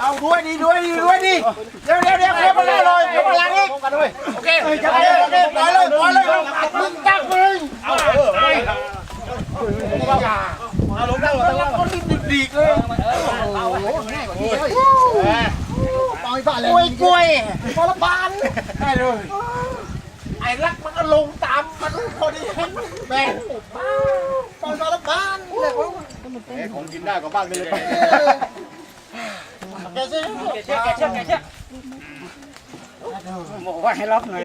เอาด้วยดีด้วยดีด้วยดีเร็วเร็วเร็วมาไวมาเลยเลยมาล้างอีกโอเคไปเคไปเคไปเลย มึงจักมึงเอาเออไปเอาลงได้หรอตั้งล่างคนดิ้นดีๆเลย เอาโอ้ง่ายกว่านี้เลยปล่อยบ้าเลยกล้วยกล้วยพอละบานได้เลยไอ้รักมันก็ลงตามมันพอดีเห็นแบ่งปล่อยพอละบานเลยของกินได้ก็บ้านไปเลยแกเชื่อแกเชื่อแกเชื่อแกเชื่อบอกว่าให้รับหน่อย